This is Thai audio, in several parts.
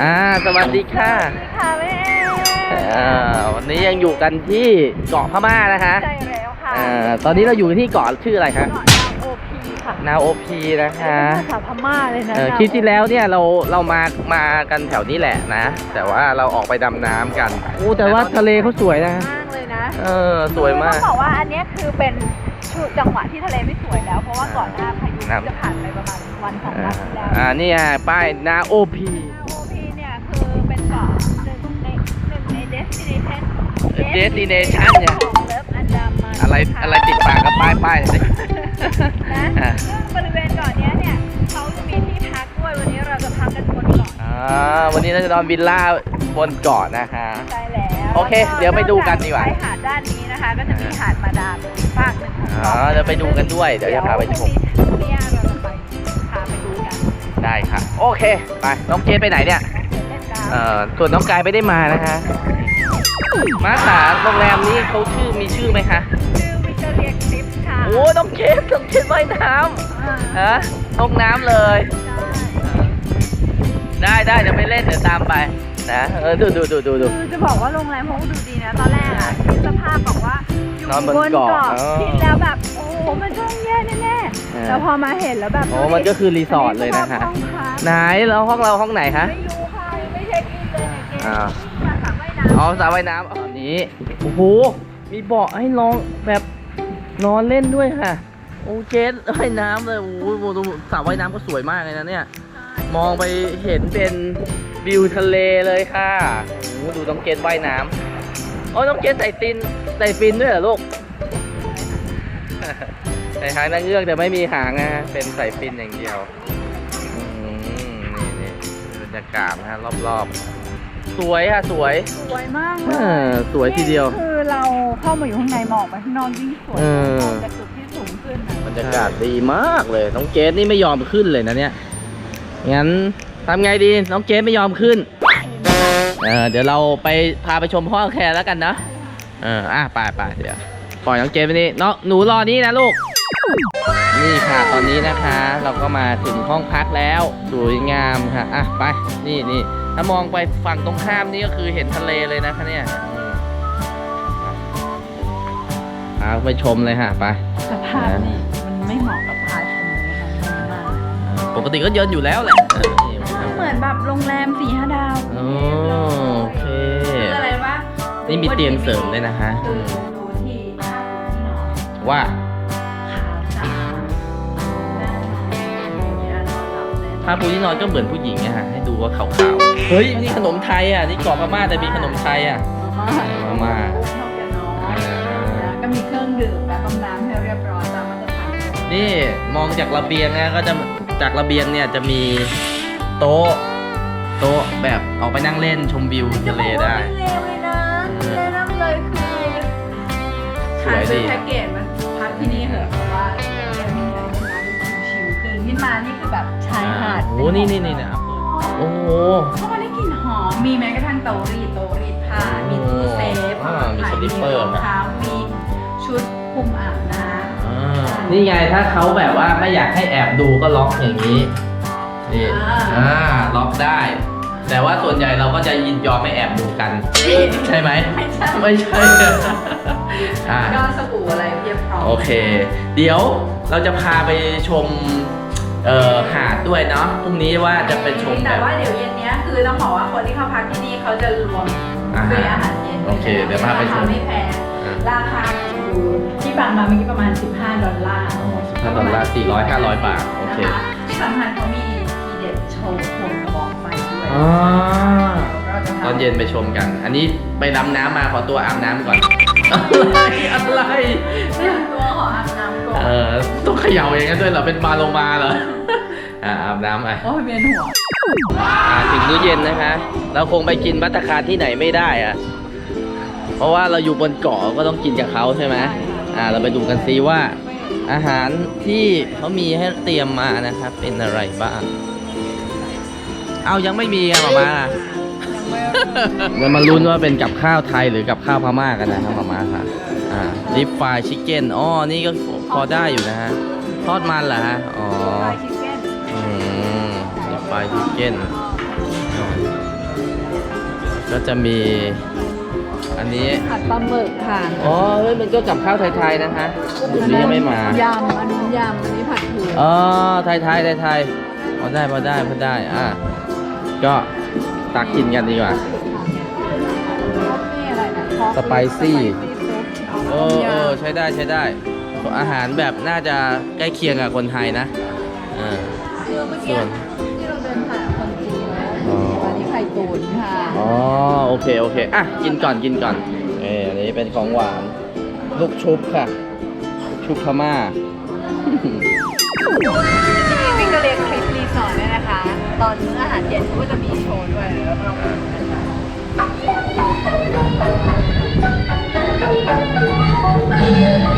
อ่าสวัสดีค่ะค่ะแม่อ่าวันนี้ยังอยู่กันที่เกาะพม่านะคะใช่แล้วค่ะอ่าตอนนี้เราอยู่ที่เกาะชื่ออะไรคะเกาะนางโอพีค่ะนาโอพีนะคะเป็นภาษาพม่าเลยนะเออคลิปที่แล้วเนี่ยเราเรามามากันแถวนี้แหละนะ แต่ว่าเราออกไปดำน้ำกันโอ้แต่ว่าทะเลเขาสวยนะมากเลยนะเออสวยมากต้องบอกว่าอันเนี้ยคือเป็นชุดจังหวะที่ทะเลไม่สวยแล้ว เพราะว่าก่อนหน้าพายุครับจะผ่านไปประมาณวันสองอ่าวันที่แล้วอ่านี่ไงป้ายนาโอพี destination เนี่ยของเลิฟอันดามันอะไรอะไรติดปากกับป้ายป้ายสิ นะอ่าซึ่งบริเวณเกาะเนี้ยเนี่ยเขาจะมีที่พักด้วยวันนี้เราจะพักกันบนเกาะอ่าวันนี้เราจะนอนวิลล่าบนเกาะนะคะ ใช่แล้วโอเคเดี๋ยวไปดูกันดีกว่า ชายหาดด้านนี้นะคะ ก็จะมีหาดมาดามอีกฝากหนึ่งของอ๋อเกาะเดี๋ยวไปดูกันด้วย เดี๋ยวจะพาไปชม เนี่ยเราจะไปพาไปดูกันได้ค่ะ โอเค ไป น้องเจไปไหนเนี่ย เล่นน้ำ เอ่อส่วนน้องกายไม่ได้มานะคะ มาขาโรงแรมนี้เขาชื่อมีชื่อไหมคะชื่อวิกตอเรียคลิปค่ะโอ้น้องเจน้องเจว่ายน้อ่าำฮะลงน้ำเลย ได้ได้เดี๋ยวไปเล่นเดี๋ยวตามไปนะเออดูดูดูดูดูคือจะบอกว่าโรงแรมเขาก็ดูดีนะตอนแรกอะคิดสภาพบอกว่าอยู่นอนบนเกาะอ๋อคิดแล้วแบบโอ้โหมันต้องแย่แน่เออๆแล้วพอมาเห็นแล้วแบบโอ้มันก็คือรีสอร์ทเลยนะคะห้องพักไหนแล้วห้องเราห้องไหนคะไม่รู้ค่ะยังไม่เช็คอินเลยเนี่ย เกมอ่ามาสามว่ายน้ำอ๋อสระว่ายน้ำอันนี้โอ้โหมีเบาะให้ลองแบบนอนเล่นด้วยค่ะ โอเคว่ายน้ำเลยโอ้โหดูสระว่ายน้ำก็สวยมากเลยนะเนี่ย มองไปเห็นเป็นวิวทะเลเลยค่ะโอ้ดูน้องเกดว่ายน้ำโอ้น้องเกดใส่ตินใส่ฟินด้วยเหรอลูกใส่หางนางเงือกแต่ไม่มีหางนะเป็นใส่ฟินอย่างเดียวอืมนี่นี่บรรยากาศนะฮะรอบๆ สวยค่ะสวยสวยมากเอเลยอสวยทีเดียว นี่คือเราเข้ามาอยู่ข้างในมองไปข้างนอกยิ่งสวยเออ มองจากจุดที่สูงขึ้นน่ะบรรยากาศดีมากเลย น้องเกดนี่ไม่ยอมขึ้นเลยนะเนี่ย งั้นทำไงดี น้องเกดไม่ยอมขึ้น เออเดี๋ยวเราไปพาไปชมห้องแคร์แล้วกันนะ เอออะไปไปเดี๋ยวปล่อยน้องเกดไปนี่น้องหนูรอนี่นะลูก นี่ค่ะตอนนี้นะคะ เราก็มาถึงห้องพักแล้วสวยงามค่ะ อะไป นี่นี่ ถ้ามองไปฝั่งตรงข้ามนี่ก็คือเห็นทะเลเลยนะคะเนี่ยอืมพาไปชมเลยค่ะไปสภาพนี่มันไม่เหมาะกับพาชมเลยค่ะมากปกติก็เยินอยู่แล้วแหละเออนี่มาเหมือนแบบโรงแรมสี่ห้าดาวโอ้โอเคคืออะไรวะนี่มีเตียงเสริมด้วยนะฮะคือดูที่ผ้าปูที่นอนว่า ผ้าปูที่นอนก็เหมือนผู้หญิงอะฮะให้ดูว่าขาวๆเฮ้ยนี่ขนมไทยอะนี่เกาะพม่าแต่มีขนมไทยอะมาม่าชอบจะนอนอ่าแล้วก็มีเครื่องดื่มและต้มน้ำให้เรียบร้อยตามมาตรฐานนี่มองจากระเบียงนะก็จะจากระเบียงเนี่ยจะมีโต๊ะโต๊ะแบบออกไปนั่งเล่นชมวิวทะเลได้จะบอกว่าไม่เลวเลยนะแนะนำเลยคือสวยดีหาซื้อแพ็กเกจมันพักที่นี่เหอะเพราะว่า ชายหาดโอ้โหนี่นี่นี่นะโอ้โห เพราะว่าได้กลิ่นหอม มีแม้กระทั่งโต๊ะรีดโต๊ะรีดผ้า มีตู้เซฟอ่ามีถ่ายสลิปเปอร์รองเท้ามีชุดคลุมอาบน้อ่านี่ไงถ้าเขาแบบว่าไม่อยากให้แอบดูก็ล็อกอย่างนี้นี่อ่าล็อกได้ แต่ว่าส่วนใหญ่เราก็จะยินยอมไม่แอบดูกันำใช่ไหมไม่ใช่ไม่ใช่อ่า ก็สบู่อะไรเพียบพร้อมโอเค เดี๋ยวเราจะพาไปชม เอ่อหาดด้วยเนาะพรุ่งนี้ว่าจะไปชมแบแต่บว่าเดี๋ยวเย็นเนี้ยคือต้องบอกว่าคนที่เข้าพักที่นี่เขาจะรวมอาหารด้วยอาหารเย็นโอเคเดี๋ยวพาไปชมรคไม่แพงอ่าราคาอยู่ที่ฟังมาเมื่อกี้ประมาณ 15 ดอลลาร์อ๋อ15ดอลลาร์400 500บาท โอเคนะคะที่สำคัญเขามีทีเด็ดโชว์โคมกระบอกไฟด้วยอ๋อเราจะตอนเย็นไปชมกัน อันนี้ไปดำน้ำมาขอตัวอาบน้ำก่อน อะไรอะไรเตรียมตัวขออาบน้ำก่อน เออต้องเขย่าอย่างนั้นด้วยเหรอ เป็นมาลงมาเหรอ อ่าอาบน้ำไปโอ้ยเวียนหัวอ่าถึงมื้อเย็นนะคะ เราคงไปกินบัตตาคารที่ไหนไม่ได้อะเพราะว่าเราอยู่บนเกาะก็ต้องกินกับเขาใช่ไหมอ่า เราไปดูกันซิว่า อาหารที่เขามีให้เตรียมมานะครับ เป็นอะไรบ้าง เอายังไม่มีอะหมามาเรามาลุ้นว่าเป็นกับข้าวไทยหรือกับข้าวพม่ากันนะครับหมามาค่ะ อ่าดิฟฟายชิคเก้นอ๋อ นี่ก็ พอได้อยู่นะฮะ ทอดมันเหรอฮะ อ๋อฟรายชิคเก้นอืมดิฟฟายชิคเก้นก็จะมี อันนี้ผัดปลาหมึกค่ะอ๋อเฮ้ยมันก็กับข้าวไทยๆนะคะอันนี้ยังไม่มายำอันนี้ยำอันนี้ผัดถั่วอ๋อไทยไทยไทยไทยพอได้พอได้พอได้อะก็ตักกินกันดีกว่านี่อะไรนะสไปซี่ซุปเออเออใช้ได้ใช้ได้ อาหารแบบน่าจะใกล้เคียงกับคนไทยนะเออคือเมื่อกี้ส่วน ที่เราเดินผ่านคนจีนแล้วอ๋ออันนี้ไข่ตุ๋นค่ะ อ๋อโอเคโอเคอะกินก่อนกินก่อนเอออันนี้เป็นของหวานลูกชุบค่ะลูกชุบพม่าวิ่งกระเรียนคลิปรีสอร์ทเนี่ยนะคะ ตอนมื้ออาหารเย็นเขาก็จะมีโชว์ด้วยแล้วเราไปดูกันค่ะ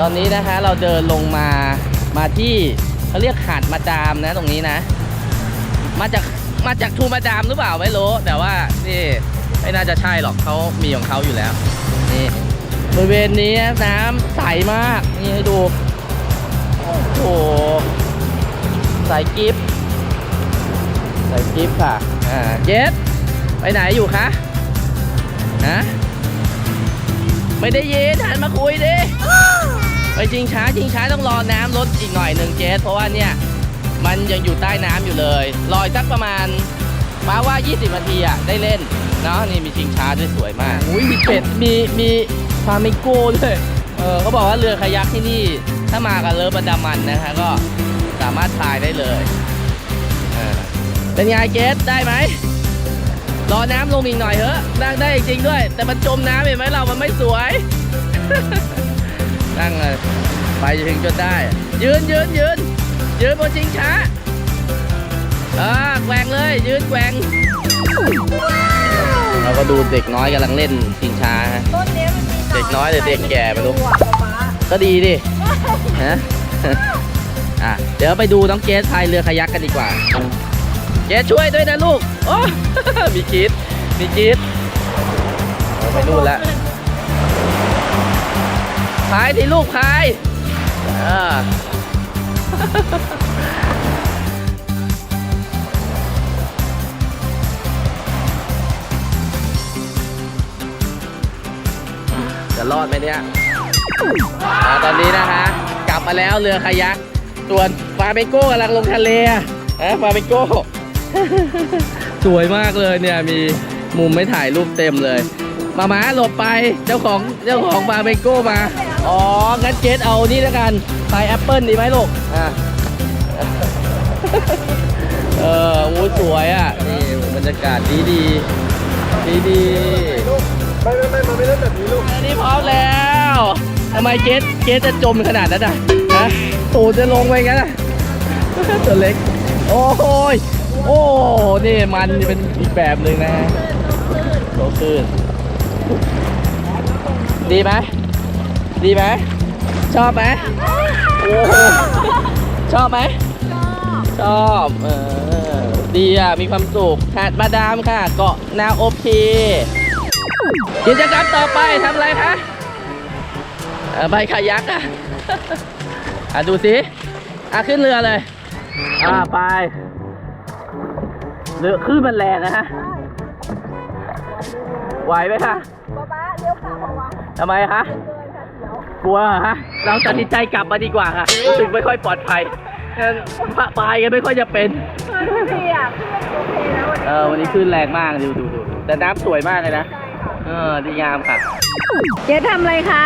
ตอนนี้นะคะเราเดินลงมามาที่เขาเรียกหาดมาดามนะตรงนี้นะ มาจากมาจากทูมาดามหรือเปล่าไม่รู้ แต่ว่านี่ไม่น่าจะใช่หรอกเขามีของเขาอยู่แล้วนี่บริเวณนี้น้ำใสมากนี่ให้ดูโอ้โหใสกิฟต์ใสกิฟต์ค่ะอ่าเจสไปไหนอยู่คะฮะไม่ได้ยินหันมาคุยดิ ไปจริงช้าจริงช้าต้องรอน้ำลดอีกหน่อยหนึ่งเจสเพราะว่าเนี่ยมันยังอยู่ใต้น้ำอยู่เลยรออีกสักประมาณมาว่า 20นาทีอะได้เล่นเนาะนี่มีชิงช้าด้วยสวยมากอุ้ยมีเป็ดมีมีฟามิงโก้ด้วยเออเขาบอกว่าเรือคายักที่นี่ถ้ามากับเรือบันดามันนะคะก็สามารถพายได้เลยเออเป็นไงเจสได้ไหมรอน้ำลงอีกหน่อยเถอะนั่งได้จริงๆด้วย แต่มันจมน้ำเห็นไหมเรามันไม่สวย นั่งเลยไปถึงจนได้ ยืนยืนยืนยืนบนชิงช้าอ่าแกว่งเลย ยืนแกว่งเราก็ดูเด็กน้อยกำลังเล่นชิงช้าฮะ ต้นนี้มันมีหเด็กน้อยหรือเด็กแก่ไม่รู้ หัวป๊าก็ดีดิฮะอะเดี๋ยวไปดูน้องเกสพายเรือคายักกันดีกว่า เกสช่วยด้วยนะลูก โอ้ มีกรีดมีกรีดเอาไปนู่นแล้ว พายที่ลูกพายจะรอดไหมเนี่ยอตอนนี้นะคะกลับมาแล้วเรือคายักส่วนฟาเมโก้กำลังลงทะเลอะฟาเมโก้สวยมากเลยเนี่ยมีมุมไม่ถ่ายรูปเต็มเลย มาม้าหลบไปเจ้าของเจ้าของฟาเมโก้มา อ๋อ งั้นเจสเอานี่แล้วกันพายแอปเปิลดีไหมลูก อะเออโอ้ยสวยอะ นี่บรรยากาศดีดีดีดีๆไม่ไม่ไม่มาไม่เล่นแบบนี้ลูก อันนี้พร้อมแล้วทำไมเกสเกสจะจมขนาดนั้นอะฮะตูดจะลงไปงั้นอะตัวเล็ก โอ้โหยโอ้นี่มันเป็นอีกแบบหนึ่งนะฮะโตขึ้นดีไหม ดีไหมชอบไหมโอ้โหชอบไหมชอบเออดีอะมีความสุขหาดมาดามค่ะ เกาะนาโอพีกิจกรรมต่อไปทำอะไรคะเอ่อใบคายักอะอะดูสิอะขึ้นเรือเลย อ่าไปเรือขึ้นมันแรงนะฮะไหวไหมคะป๊าป๊าเลี้ยวขาบอกว่าทำไมคะเลยค่ะเสียวกลัวเหรอฮะ เราตัดสินใจกลับมาดีกว่าค่ะรู้สึกไม่ค่อยปลอดภัยเออพระปลายกันไม่ค่อยจะเป็นดีอะเพื่อนโอเคนะวันนี้เออวันนี้ขึ้นแรงมากดูดูดูแต่น้ำสวยมากเลยนะ เออดีงามค่ะ เจ๊ทำอะไรคะ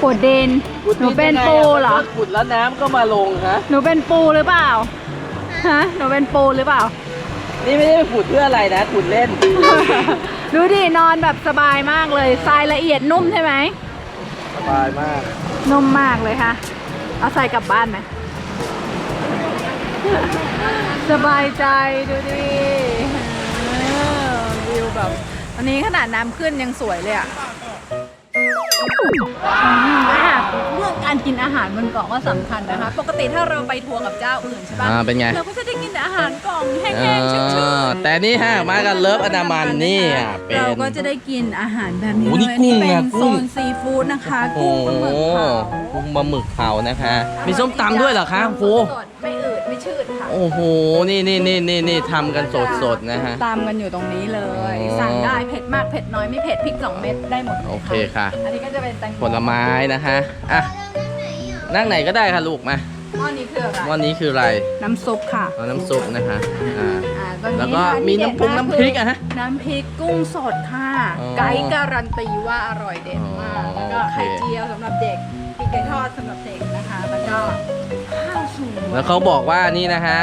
ขุดดินหนูเป็นปูเหรอขุดแล้วน้ำก็มาลงฮะ หนูเป็นปูหรือเปล่า ฮะ หนูเป็นปูหรือเปล่า นี่ไม่ได้ไปขุดเพื่ออะไรนะขุดเล่น ดูดินอนแบบสบายมากเลยทรายละเอียดนุ่มใช่ไหมสบายมาก นุ่มมากเลยค่ะ เอาใส่กลับบ้านไหม สบายใจดูดิเออวิวแบบอันนี้ขนาดน้ำขึ้นยังสวยเลยอะอืมอะ เรื่องการกินอาหารบนเกาะก็สำคัญนะคะ ปกติถ้าเราไปทัวร์กับเจ้าอื่นใช่ปะอ่าเป็นไง เราก็จะได้กินแต่อาหารกล่องแห้เองๆชื้นอๆแต่นี่ฮะมากันเลิฟอนามันนี่อะเป็น เราก็จะได้กินอาหารแบบนี้โอ้เลนี่ยกุ้งเป็อะนกุ้โซง นซีฟู้ดนะคะโอ้กุ้งปลาหมึกเผากุ้งบะหมึกเผานะคะ มีส้มตำด้วยเหรอคะโฟสดไม่อืดไม่ ชืดค่ะ โอ้โห นี่นี่นี่นี่นี่ทำกันสดสดๆนะฮะ ตามกันอยู่ตรงนี้เลย อ๋อ สั่งได้เผ็ดมากเผ็ดน้อยไม่เผ็ดพริก2เม็ดได้หมดลยโอเคค่ะ อันนี้ก็จะเป็นแตงโมผลไม้นะคะอะ นั่งไหนก็ได้ค่ะลูกมาหม้อนี้คืออะไรวันนี้คืออะไรน้ำซุปค่ะเอาน้ำซุปนะคะอ่า อ่าตอนนี้แล้วก็ค่ะมีที่น้ำพุงเด็ดากน้ำพริกอะฮะน้ำพริกกุ้งสดค่ะ อ๋อไกด์การันตีว่าอร่อยเด็ดมาก อ๋อแล้วก็โอเค ไข่เจียวสำหรับเด็กพริกไก่ทอดสำหรับเด็กนะคะ แล้วก็ข้าวสวย แล้วเขาบอกว่านี่นะฮะ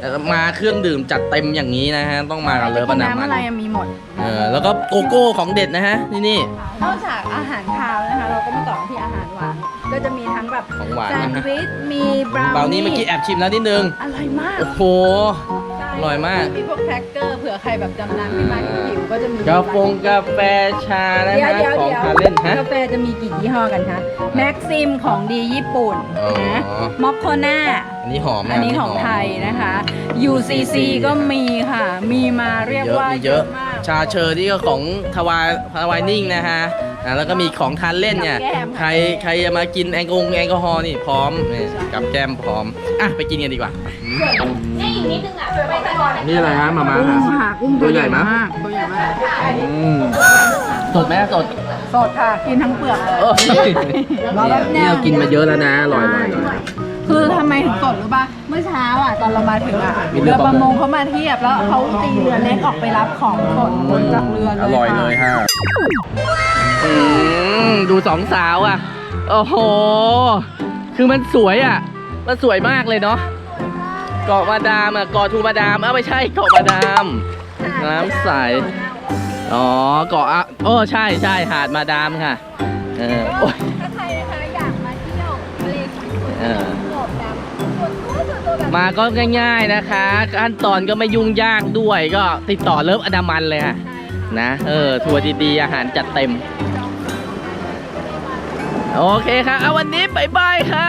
เอ่อมาเครื่องดื่มจัดเต็มอย่างนี้นะฮะต้องมากับเลิฟอนาน้ำมัอะนไรมีหมด เออแล้วก็โกโก้ของเด็ดนะฮะนี่นี่ นอกจากอาหารคาวนะคะ เราก็มาต่อที่อาหารหวาน ก็จะมีทั้งแบบของหวานแซนนะด์ฮะวิช มีบราวเบานี่เมื่อกี้แอบชิมแล้วนิดนึงอร่อยมากโอ้โห อร่อยมาก มีพวกแครกเกอร์เผื่อใครแบบจำน้ำขึ้นมาหิวๆก็จะมี กาแฟกาแฟชานะเดี๋ยวฮะเดี๋ยวของเดี๋ยวทานเล่นฮะ กาแฟจะมีกี่ยี่ห้อกันคะแม็กซิมของดีญี่ปุ่นอ๋อ นะมอคโคน่า อันนี้หอมะอันนี้ของหมไทยนะคะ UCC ก็มีค่ะ มีมาเรียกเยอะว่ามีเยอะมาก ชาเชอร์ที่ก็ของทวายทวายนิ่งนะฮะอะแล้วก็มีของทานเล่นเนี่ยกับแก้ม ใครใครจะมากินแอลกอฮอล์แอลกอฮอล์นี่พร้อมนี่กับแก้มพร้อมอะไปกินกันดีกว่า นี่อีกนิดนึงอะ นี่อะไรฮะมามากุ้งค่ะกุ้งตัวใหญ่มากตัวใหญ่ มากสดไหมสดสดค่ะ กินทั้งเปลือกเลยเออนี่เรากินมาเยอะแล้วนะอร่อยอร่อยอร่อย คือทำไมถึงสดรู้ป่ะ เมื่อเช้าอะตอนเรามาถึงอะมีเรืเรืออปประระมมง งเขามาเทียบแล้วเขาตีเรือเล็กออกไปรับของสดบนจากเรือเลยอร่อยเลยฮะอืมดูสองสาวอะ โอ้โห คือมันสวยอะ มันสวยมากเลยเนาะ เกาะมาดามอะเกาะทูมาดามเอ้าไม่ใช่เกาะมาดาม น้ำใส อ๋อเกาะอะโอ้ใช่ใช่หาดมาดามค่ะ เออโอ้ย ถ้าใครนะคะอยากมาเที่ยวทะเลสวยๆเออโดดดำส่วนตัวส่วนตัวแบบมาก็ง่ายๆนะคะ ขั้นตอนก็ไม่ยุ่งยากด้วยก็ติดต่อเลิฟอนามันเลยค่ะ นะ เออ ทัวร์ดีๆ อาหารจัดเต็ม โอเคค่ะเอาวันนี้บายบายค่ะ